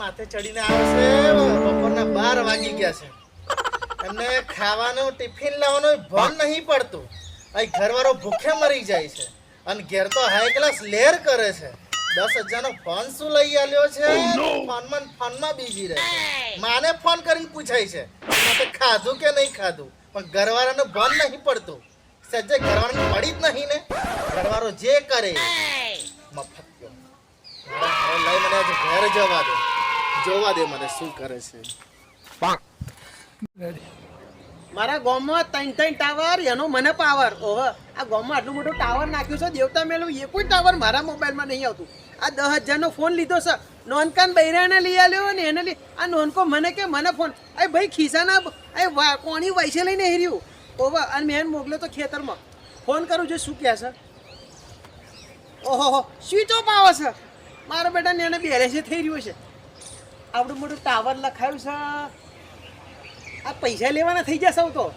માથે ચડીને આવશે બપોરના બાર વાગી ગયા છે. અને ખાવાનું ટિફિન લાવવાનો ભણ નહીં પડતું. અહીં ઘરવાળો ભૂખે મરી જાય છે. અને ઘેર તો હાઈ ક્લાસ લેર કરે છે. દસ હજારનો ફોન શું લઈ આલ્યો છે? ફોનમાં ને ફોનમાં બીજી રહે માને ફોન કરીને પૂછાય છે. કે ખાધું કે નહીં ખાધું? પણ ઘરવાળાને ભણ નહીં પડતું. સજ્જે ઘરવાળાને પડી જ નહીં ને. ઘરવાળો જે કરે મફત ગયો. લઈ મને ઘેર જવા દે. જોવા દે મને શું કરે છે. મારા ગામમાં ત્રણ ત્રણ ટાવર એનો મને પાવર ઓહ આ ગામમાં આટલું મોટું ટાવર નાખ્યું છે દેવતા મેલું એ કોઈ ટાવર મારા મોબાઈલમાં નહીં આવતું. આ દસ હજારનો ફોન લીધો છે. નોનકાન બૈરાને લઈ આવ્યો ને એને લઈ આ નોનકો મને કે મને ફોન અરે ભાઈ ખિસ્સાના અરે કોણી વૈસે લઈને હેર્યું. ઓહ અને મેં મોકલ્યો તો ખેતરમાં. ફોન કરું છું શું કહે છે? ઓહો સ્વિચ ઓફ આવે છે. મારા બેટાને એને બેરેસે થઈ રહ્યું છે આવડું મોટું ટાવર લખાયું છે. આ પૈસા લેવાના થઈ જશે તો.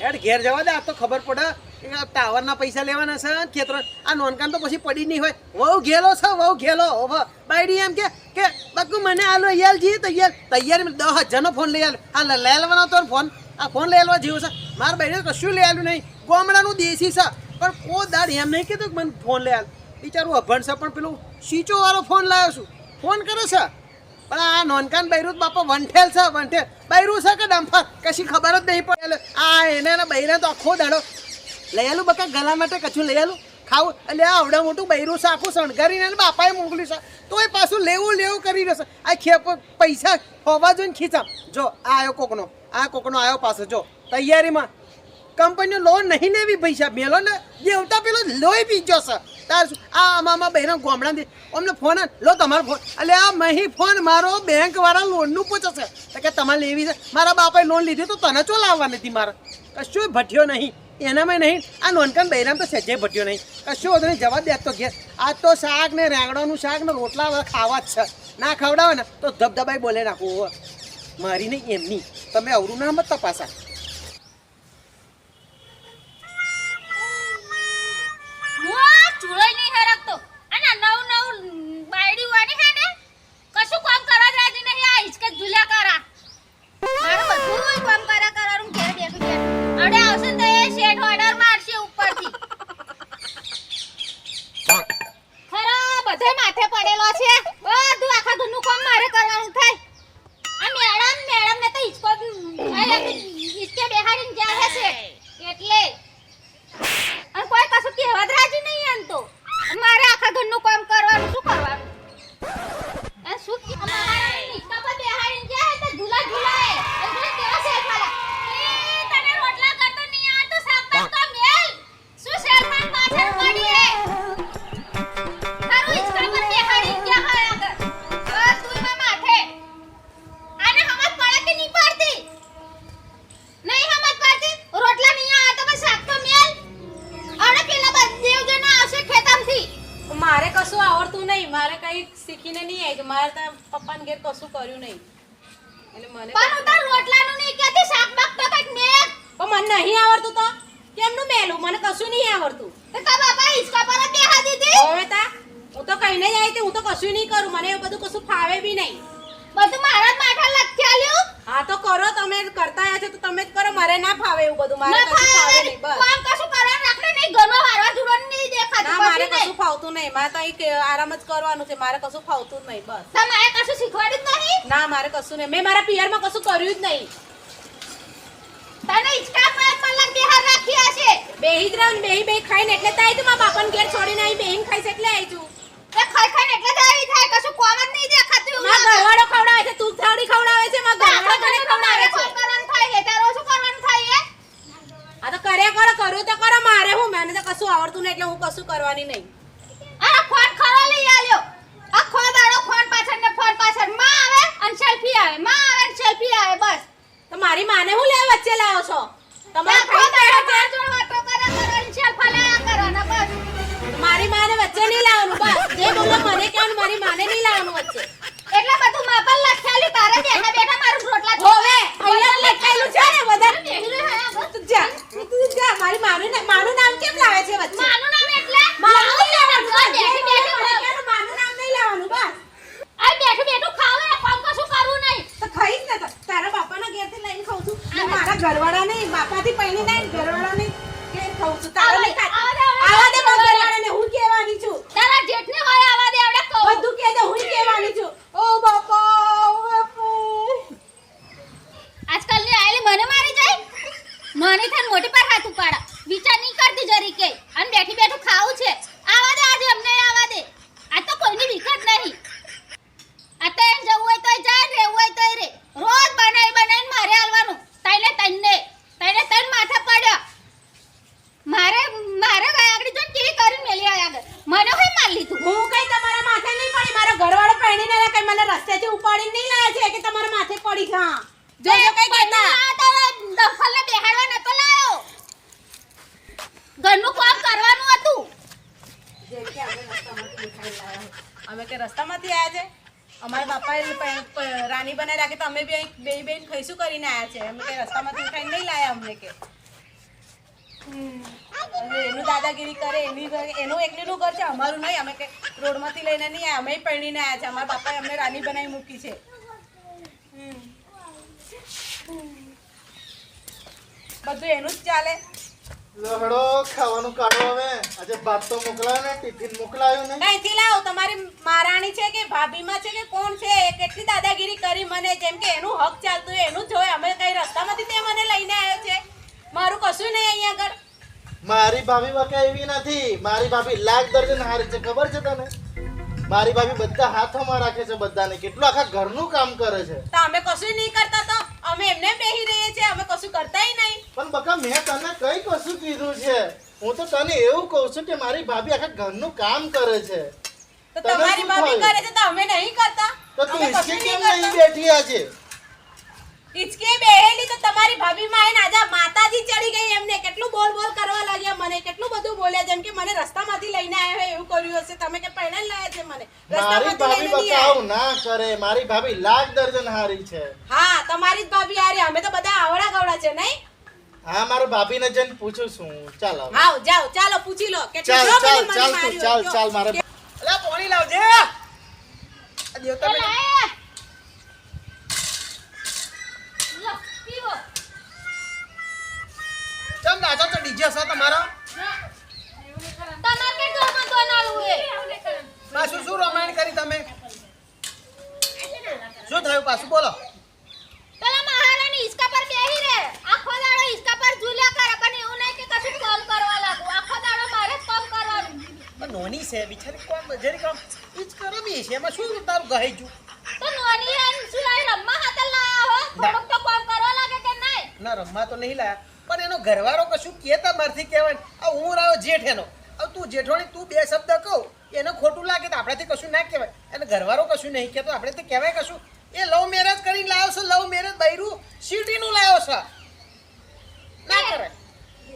હેડ, ઘેર જવા દે, આ તો ખબર પડે કે ટાવરના પૈસા લેવાના છે ખેતર. આ નોનકાન તો પછી પડી નહીં હોય. વહુ ઘેલો છે, વહુ ઘેલો. હવે બાયડી એમ કે કે બાકુ મને આલો યાર જી તૈયાર તૈયારી દસ હજારનો ફોન લઈ આલ. આ લઈ લેવાનો તો ફોન આ ફોન લઈ આલવા જેવો છે. મારા બાયડી કશું લઈ આલ્યું નહીં. ગોમડાનું દેશી છે. પણ કો દાડ એમ નહીં કીધું કે મને ફોન લઈ આલ. બિચારું અભણ છે, પણ પેલું સીચો વાળો ફોન લાવ્યો છું. ફોન કરે છે. પણ આ નોનકાન બૈરું બાપા વંઠેલ છે, વંઠેલ. બૈરું છે કે ડમ્ફર કશી ખબર જ નહીં પડે. આ એને એના બૈરા તો આખો દાડો લઈ આલું બકા ગલા માટે કશું લઈ આલું? ખાવું? એટલે આ આવડા મોટું બૈરું છે, આખું શણગારીને બાપાએ મોકલ્યું છે. તોય પાછું લેવું લેવું કરી રહેશે આ ખેપ પૈસા હોવા જોઈને ખીચા. જો, આ આવ્યો કોકનો. આ કોકનો આવ્યો પાછો. જો, તૈયારીમાં. કંપનીઓ લોન નહીં લેવી પૈસા. મેલો ને દેવતા પેલો લોહી પીજો છે. તાર આ આમાં બહેરા ગોમડા દે અમને ફોન લો તમારો ફોન એટલે આ મહી ફોન મારો બેંક વાળા લોનનું પૂછશે તો કે તમારે લેવી છે? મારા બાપાએ લોન લીધી તો તને ચો લાવવા નથી મારે? કશું ભટ્યો નહીં. એનામાં નહીં. આ નોનકાન બૈરામ તો સજ્જે ભટ્યો નહીં. કશું વધુ નહીં. જવા દે તો ઘેર. આ તો શાક ને રેંગણાનું શાક ને રોટલા ખાવા જ છે. ના ખવડાવે ને તો ધબધબાઈ બોલે નાખું. હોવે. મારી નહીં એમની. તમે અવરું ના મત તપાસા. હું ચૂલોય નહીં હરકતો શીખીને નહીં આવી મારે તો પપ્પાને ઘેર કશું કર્યું નહીં. એટલે મને પણ હું તાર રોટલાનું નહીં કહેતી શાક બાક તો કંઈક મેલ પણ મને નહીં આવડતું તો. કેમનું મેલું? મને કશું નહીં આવડતું. તો તા બાપા હિંચકા પર બેહા દીધી હવે તા હું તો કહીને જ આવી હું તો કશું નહીં કરું. મને બધું કશું ફાવે બી નહીં. બધું મારા માથા લખ્યાલ્યું હા તો કરો. તમે કરતા આવ્યા છો તો તમે જ કરો. મારે ના ફાવે એવું બધું. મારે કશું ફાવે નહીં. બસ. કામ કશું કરવાનું રાખડે નહીં. ઘરમાં વારવા જુડવાનું નહીં દેખાતું. મારે ફાવતું નહીં. મારે તો અહીં આરામ જ કરવાનું છે. મારે કશું ફાવતું જ નહીં બસ. તમારે કશું શીખવાડ્યું જ નહીં? ના મારે કશું નહીં. મેં મારા પિયરમાં કશું કર્યું જ નહીં. તને પર રાખી હશે. બેહી જ રહું બેહી બેહી ખાઈને એટલે તો આવી તું મારા બાપાને ઘેર છોડીને આવી બેહીને ખાઈશ એટલે આવી છું. એ ખાઈ ખાઈને એટલે જ થાય. કશું કોમ જ નહીં દેખાતું. ઘરવાળો ખવડાવે છે તું થાળી ખવડાવે છે મારા ઘરવાળો તને ખવડાવે છે. કરવાનું થાય છે તારો શું કરવાનું થાય એ? આ તો કર્યા કરો કરું તો કરો. મારે હું મને તો કશું આવડતું નહીં એટલે હું કશું કરવાની નહીં. લઈ આલ્યો આખો દાડો ફોન પાછળ ને ફોન પાછળમાં આવે અને સેલ્ફી આવે માં આવે અને સેલ્ફી આવે બસ તો મારી માને હું લેવા વચ્ચે લાવો છો તમારે આખો દાડો ત્યાં જોડે વાતો કરે કરો અને સેલ્ફી લાયા કરવાના બસ મારી માને વચ્ચે નહીં લાવવાનું બસ જે બોલો મને કહેવાનું મારી માને નહીં લાવવાનું વચ્ચે એટલે બધું માપલ લખાયેલું તારે બેઠા બેઠા મારું રોટલા હોવે અહીંયા લખાયેલું છે ને બધા માનું તું જા તું જા મારી માનું ના- માનું નામ કેમ લાવે છે વચ્ચે નામ એટલે માનું લાવું નહીં લેવાનું. લાવવાનું. બેઠું બેઠું મને કહેવાનું માનું નામ નહીં લાવવાનું બસ આ બેઠું બેઠું ખાવે કોઈ બાપાથી પૈણી નહીં ઘરવાળાને કે કહું છું તારે નહીં ખાતી. આવા દે, આવા દે આવા દે. મારા ઘરવાળાને, હું કહેવાની છું તારા જેઠને હોય આવા દે આવડે કહું બધું કહેજે, હું કહેવાની છું ઓ બાપા ઓ બાપા આજકાલની આયેલી મને મારી જાય મને થઈને મોટી પર હાથ ઉપાડા વિચાર નહીં કરતી જરી કે અને બેઠી બેઠું ખાવું છે આવા દે આજે અમને આવા દે આ તો કોઈની વિકટ નહીં આ તો એમ જવું હોય તોય જાય ને રહેવું હોય તોય રે રોજ બનાવી બનાવીને મારે હાલવાનું તઈને તઈને તઈને તઈને માથે પડ્યો મારે મારે આગળ જો કેવી કરીને મેલી આયા આગળ મને હોય માર લીધું હું કઈ તમારા માથે નહીં પડી મારો ઘરવાળો પૈણીને ના કઈ મને રસ્તેથી ઉપાડીને નહીં લાવે છે કે તમારા માથે પડી ખા જો જો કઈ કહેતા. દફલને બેહાડવા નતો લાયો. ઘરનું કામ કરવાનું હતું. અમે કે રસ્તામાંથી આવ્યા છે? અમારા બાપાએ રાની બનાવી રાખી તો અમે બે બે બેન ખૈસું કરીને આવ્યા છે. અમે કે રસ્તામાંથી ઉઠાઈને નહીં લાયા અમને કે. હમ. એનું દાદાગીરી કરે એની એનું એનું એકલીનું ઘર છે અમારું નહીં. અમે કે રોડમાંથી લઈને નહીં અમે પરણીને આવ્યા છે. અમારા બાપાએ અમને રાની બનાવી મૂકી છે. બધું એનું જ ચાલે. લહડો ખાવાનું કાઢો હવે. આજે ભાત તો મોકલાયો ને ટિફિન મોકલાયો ને. કઈથી લાવો. તમારી મહારાણી છે કે ભાભીમાં છે કે કોણ છે? એ કેટલી દાદાગીરી કરી મને જેમ કે એનું હક ચાલતું એનું જ હોય. અમે કઈ રસ્તામાંથી તે મને લઈને આવ્યો છે. મારું કશું નહીં અહીંયા આગળ. મારી ભાભી વખત એવી નથી. મારી ભાભી લાખ દર્જન હારી છે. ખબર છે તને? મારી ભાભી બધા હાથોમાં રાખે છે બધાને. કેટલું આખા ઘરનું કામ કરે છે. તો અમે કશું નહીં કરતા તો અમે એમને બેહી રહીએ છીએ અમે કશું કરતાય નહીં. પણ બકા મેં તને કઈ કશું કીધું છે. હું તો તને એવું કહું છું કે મારી ભાભી આખા ઘરનું કામ કરે છે. તો તમારી ભાભી કરે છે તો અમે નહીં કરતા? તો તું ઇસકે કેમ નહીં બેઠી આજે? હિચકે બેહેલી તો તમારી ભાભી માં આજે માતાજી ચડી ગઈ એમને. કેટલું બોલ બોલ કરવા લાગ્યા મને કેટલું બધું બોલ્યા જેમ કે મને રસ્તામાંથી લઈને આવ્યા હોય એવું કર્યું હશે. તમે કે પહેલા લાયા છે મને. મારી ભાભી. આવું ના કરે. મારી ભાભી લાખ દર્જન હારી છે. હા તમારી જ ભાભી હારી. અમે તો બધા આવડા ગવડા છે નહીં? હા મારા ભાભીને જઈને પૂછું છું. ચાલો આવ જાઓ ચાલો પૂછી લો કે ચાલ ચાલ ચાલ ચાલ ચાલ મારે. અલા પાણી લાવજે. આ દેવતા તો ડીજે તમારો? તમાર કે ઘરમાં તો નાલું એ પાછું શું રમાયણ કરી તમે? શું થયું પાછું? બોલો. પેલા મહારાણી ઈસકા પર બેહી રહે. આખો દાડો ઈસકા પર ઝૂલ્યા કરે પણ એવું નહીં કે કશું કામ કરવા લાગુ આખો દાડો મારે જ કામ કરવાનું. પણ નોની છે બિચારી કોમ જરી કામ ઈ કરે બી છે. એમાં શું તારું ગહી જુ તો નોની એમ સિવાય રમવા હાથ લાયા હો? થોડુંક તો કામ કરવા લાગે કે નહીં? ના રમવા તો નહીં લાયા. એનો ઘરવાળો કશું કહેતા મારથી કહેવાય આ હું રહ્યો જેઠ એનો હવે તું જેઠોણી તું બે શબ્દ કહું એને ખોટું લાગે તો આપણાથી કશું ના કહેવાય. એને ઘરવાળો કશું નહીં કહેતો આપણે તો કહેવાય કશું. એ લવ મેરેજ કરીને લાવો છે લવ મેરેજ બૈરું. સિટીનું લાવો છે. ના કરે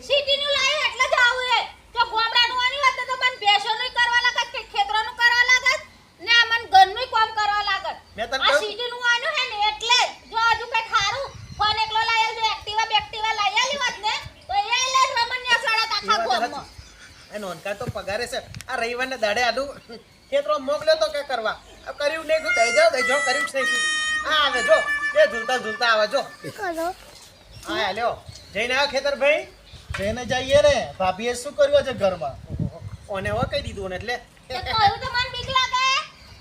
સિટીનું લાવ્યો એટલે જ આવું એ. કે ગોમડાનું આની વાત તો પણ ભેંસોનું કરવા લાગત કે ખેતરોનું કરવા લાગત? ને આ મન ઘરનું કામ કરવા લાગત? મેં તને આ સિટીનું આનું હે ને એટલે જ. જો હજુ કઈ ખારું ફોન એકલો લાયેલ જો એક્ટિવા બેક્ટિવા લઈ આલી હોત ને તો એ લે રમણ્યા સડક આખા એ વાત ગામમાં સાચી. એ નોનકા તો પગારે છે. આ રવિવારને દાડે આડું ખેતરો મોકલ્યો તો કે કરવા. આ કર્યું નહીં તું દઈ જાઓ કર્યું નહીં. હા આવે જો. એ ઝૂલતા ઝૂલતા આવે જો. હા હાલ્યો જઈને આવો ખેતર ભાઈ જઈને જઈએ રે. ભાભીએ શું કર્યું છે ઘરમાં? ઓને હો કહી દીધું ને એટલે તો કહ્યું તો મને બીક લાગે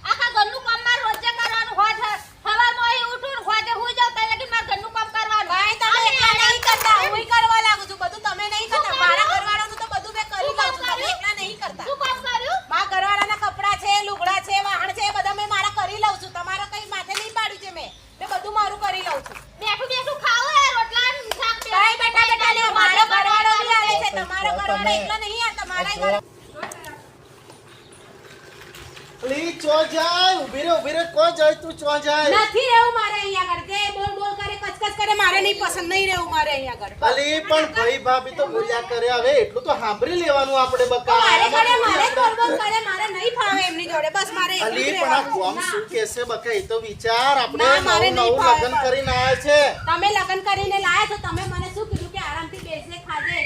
આખા ઘરનું કામ મારે રોજે કરવાનું હોઠ સવારમાં અહીં ઉઠું ને હોઠે હુઈ જાઉં ત્યાં લગી મારે ઘરનું કામ કરવાનું ભાઈ તમે આ એકલા મેં નહીં કરતા એમ- હું કરવા લાગુ છું બધું તમે નહીં શું કરતા કર્યું? મારા ઘરવાળાનું તો બધું મેં કરી શું લઉં છું કામ તમે કર્યું? એકલા નહીં કરતા શું કામ કર્યું મારા ઘરવાળાના કપડાં છે લુગડા છે વાહણ છે એ બધા મેં મારા કરી લઉં છું તમારા કઈ માથે નહીં પાડ્યું છે મેં મેં બધું મારું કરી લઉં છું બેઠું બેઠું ખાવું હે રોટલા ને શાક કઈ બેઠા બેઠા નહીં મારો ઘરવાળો બી આવે છે તમારો એકલો નહીં આ ચો જાય ઊભી રે ઊભી રે કો જાય તું ચો જાય? નથી રહેવું મારે અહીંયા આગળ જે બોલ બોલ કરે કચકચ કરે મારે નહીં પસંદ નહીં રહેવું મારે અહીંયા આગળ અલી પણ ભાઈ ભાભી તો બોલ્યા કરે. હવે એટલું તો સાંભળી લેવાનું આપણે બકા મારે કરે મારે બોલ બોલ કરે. મારે નહીં ફાવે એમની જોડે. બસ મારે અલી પણ આ કોમ શું કેસે બકા? એ તો વિચાર. આપણે મારે નવું નવું લગ્ન કરીને આયા છે. તમે લગ્ન કરીને લાયા છો તમે મને શું કીધું કે આરામથી બેસીને ખાજે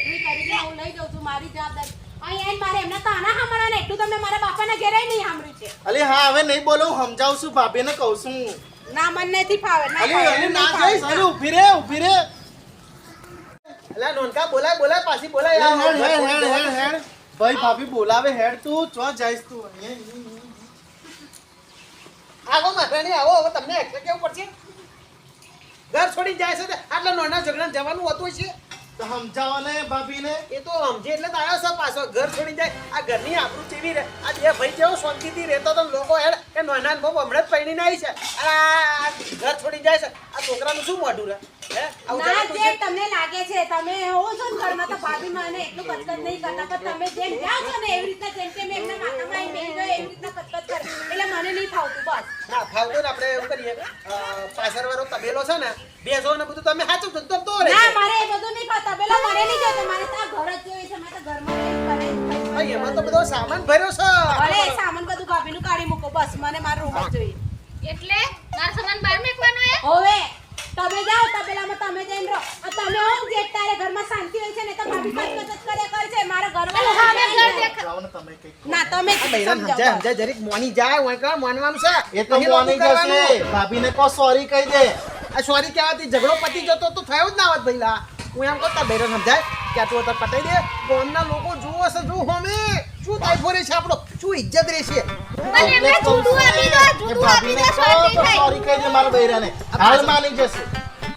એટલું હું લઈ જાઉં છું મારી જવાબદારી. અહીં મારે એમના તાના સાંભળવાના એટલું તમે મારા બાપાના ઘેરે નહીં સાંભળ્યું છે. અલી હા હવે નહીં બોલો સમજાવું છું ભાભીને કહું છું ના મન નથી ફાવે અલી અલી ના જઈશ અલી ઊભી રે ઊભી રે. અલા નોનકા બોલાય બોલાય પાછી બોલાય હેડ, હેડ, હેડ, હેડ, હેડ. ભાઈ ભાભી બોલાવે હેડ તું ચો જઈશ તું. આવો નહીં આવો હવે તમને એકલા કેવું પડશે? ઘર છોડી જાય છે આટલા નાના ઝઘડા જવાનું હોતું છે તો સમજાવો ને ભાભીને. એ તો સમજે એટલે તારા સર પાછો ઘર છોડી જાય. આ ઘરની આબરૂ કેવી રહે? આ બે ભાઈ જેવો શાંતિથી રહેતો તો લોકો હેડ કે નાના બહુ હમણાં જ પૈણીને આવી છે. અને આ ઘર છોડી જાય છે. આ છોકરાનું શું મોઢું રહે? હે? આવું જે છે? તમને લાગે છે તમે હો છો ને ઘરમાં તો ભાભી મને એટલું કચકચ નહીં કરતા પણ તમે જેમ જાઓ છો ને એવી રીતના જેમ કે મેં એમના માથામાં આવી ગયો એવી રીતના કચકચ કરે. એટલે મને નહીં ફાવતું બસ. ના ફાવતું ને આપણે એવું કરીએ પાછળ વાળો તબેલો છે ને બેસો ને બધું તમે સાચું તો તો રે ના મારે એ બધું નહીં પાતા પેલા મારે નહીં જોતો મારે તો ઘર જ જોઈએ છે મારે તો ઘરમાં કંઈ કરે એમાં તો બધો સામાન ભર્યો છે. અરે સામાન બધું ભાભીનું કાઢી મૂકો બસ મને મારો રૂમ જ જોઈએ. એટલે મારો સામાન બહાર મેકવાનો એ હવે તમે જાઓ તબેલામાં તમે જઈને રહો આ તમે હો ને જે તારે ઘરમાં શાંતિ હોય છે ને તો ભાભી કચકચ જ કર્યા કરે છે મારા ઘરમાં હવે ઘર ને તમે કંઈક ના તમે આ બૈરાને સમજાવો. સમજાય સમજાય. જરીક મોની જાય હોય કે મોનવાનું છે. એ તો મોની જશે. ભાભીને કહો સોરી કહી દે. આ સોરી કહેવાથી ઝઘડો પતી જતો તો થયો જ ના હોત ભઈલા. હું એમ કરતા બૈરન સમજાય? કે તું અત્યારે પટાઈ દે? ગામના લોકો જુઓ છે જો હોમે. શું તાઇફો રહેશે આપણો? શું ઇજ્જત રહેશે? પણ એમને જુદું આપી દો એ આપી દો કહો શાંતિ તો થાય સોરી કહી દે મારા બૈરાને. હાલ માની જશે.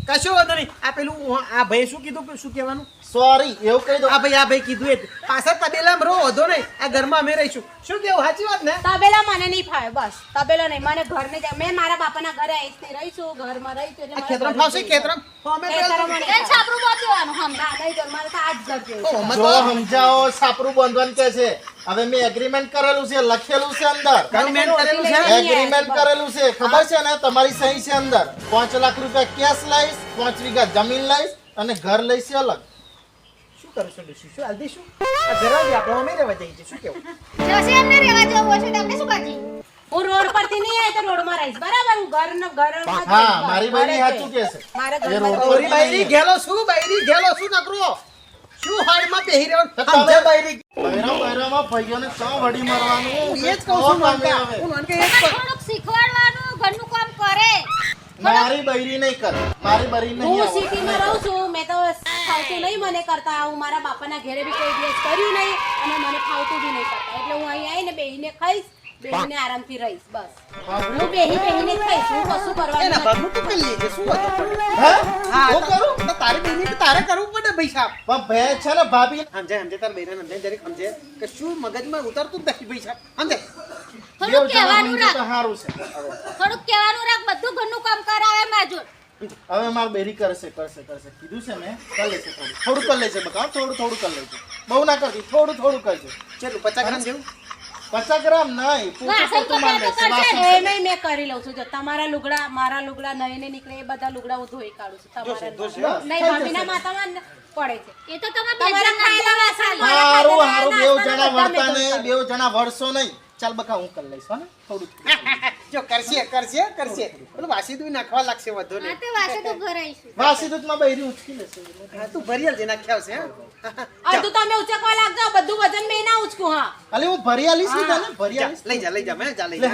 કશો વાંધો નહીં. આ પેલું આ ભાઈ શું કીધું? કે શું કહેવાનું? સોરી એવું કહી દો આ ભાઈ આ ભાઈ કીધું એ પાછા તબેલા તબેલામાં રહો વધો નહીં. આ ઘરમાં અમે રહીશું. શું કેવું? સાચી વાત ને? તબેલા મને નહીં ફાવે બસ. તબેલો નહીં. મને ઘર નહીં મેં મારા બાપાના ઘરે આવીને રહીશું ઘરમાં રહીશું એટલે ખેતરમ ફાવશે ખેતરમ? અમે ખેતરમ મને એ છાપરું બાંધવાનું. હમ નહીં જોયું. મારે તો આ જ ઘર જોઈએ છે. અમે જો સમજાવો સાપરું બંધવાનું કે છે? હવે મેં એગ્રીમેન્ટ કરેલું છે લખેલું છે અંદર. છે? એગ્રીમેન્ટ કરેલું છે. ખબર છે ને? તમારી સહી છે અંદર. પાંચ લાખ રૂપિયા કેશ લઈશ પાંચ વીઘા જમીન લઈશ અને ઘર લઈશ અલગ. કરશું ડોશી? શું હાલ દઈશું? આ ઘર જ આપણે અમે રહેવા જઈએ છીએ શું કેવું? જોશી અમને રહેવા જવું હશે તો અમને શું કાજી હું રોડ પરથી નહીં આવી તો રોડમાં રહીશ. બરાબર? હું ઘરનો ઘરમાં જ હા મારી બાઈ સાચું કે છે મારે રોડ જ ઓરી ઘેલો શું? બાયરી ઘેલો શું નકરો? શું હાડમાં પહેરી રહ્યો? તમે બાયરી બૈરા. બૈરામાં ભાઈઓને ચો વડી મારવાનું? એ જ કહું છું નોનકા. હું નોનકા એક થોડુંક શીખવાડવાનું ઘરનું કામ કરે. મારી બૈરી નહીં કરે. મારી બૈરી નહીં હું. સિટીમાં રહું છું મેં તો ફાવતું નહીં મને કરતા. હું મારા બાપાના ઘેરે બી કોઈ દિવસ કર્યું નહીં અને મને ફાવતું બી નહીં કરતા. એટલે હું અહીં આવીને બેહીને ખાઈશ બેહીને આરામથી રહીશ બસ. હું બેહી બેહીને ખાઈશ હું કશું કરવાનું નથી. તું કરી લેજે શું હા? હું કરું? તો તારે બેહીને તારે કરવું પડે ભાઈ સાહેબ પણ ભે છે ને ભાભી. સમજે સમજે તાર બેના સમજે જરીક સમજે કે શું મગજમાં ઉતરતું જ નથી ભાઈ સાહેબ સમજે જણા કહેવાનું રાખ. થોડું સારું છે. થોડુંક કહેવાનું રાખ બધું ઘરનું કામ કરાવે માજો હવે માર બેરી કરશે કરશે કરશે. કીધું છે મેં? કરી લેશે થોડું. થોડું કરી લેશે બકા થોડું થોડું કરી લેશે બહુ ના કરતી થોડું થોડું કરશે ચલો પચાસ ગ્રામ જેવું? પચાસ ગ્રામ નહીં મેં કરી લઉં છું. જો તમારા લુગડા મારા લુગડા નઈને નીકળે એ બધા લુગડા હું ધોઈ કાઢું છું. તમારા નહીં ભાભીના માથામાં પડે છે. એ તો તમે તમારા ખાયેલા વાસણ હારું હારું બેવ જણા ધોઈ નહીં બેવ જણા વળશો નહીં. ચાલ બકા હું કરી લઈશ હો ને? થોડું જો કરશે કરશે કરશે. પેલું વાસી દૂધ નાખવા લાગશે વધુ ને તે વાસે તો વાસી દૂધમાં બૈરી ઉચકી લેશે. હા તું ભરી જે નાખ્યા આવશે હા? અડધું તમે ઉચકવા લાગજો બધું વજન મેં ના ઉચકું હા. અલે હું ભરિયાલી છું તને ભરિયાલી લઈ જા લઈ જા મેં જા લઈ જા.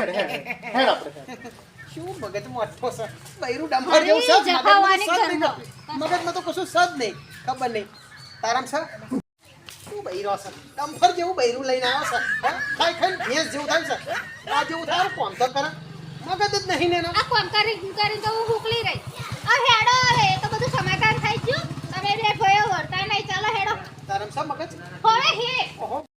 હેડ આપણે શું મગજ મોટો છે? બૈરું ડંફર જેવું જફાવાની મગજમાં તો કશું સજ નહીં. ખબર નહીં. તારામ છે કેવું બૈરો છે? ડમ્ફર જેવું બૈરું લઈને આવ્યો છે ખાઈ ખાઈને ભેંસ જેવું થાય છે આ જેવું થાય કોમ તો કરે. મગજ જ નહીં ને આ કોમ કરી કરી તો હું હુકલી રહી. આ હેડો હે તો બધું સમાધાન થઈ ગયું. તમે રે ભયો વર્તા નહીં ચાલો હેડો. તારમ સા મગજ? હવે હે.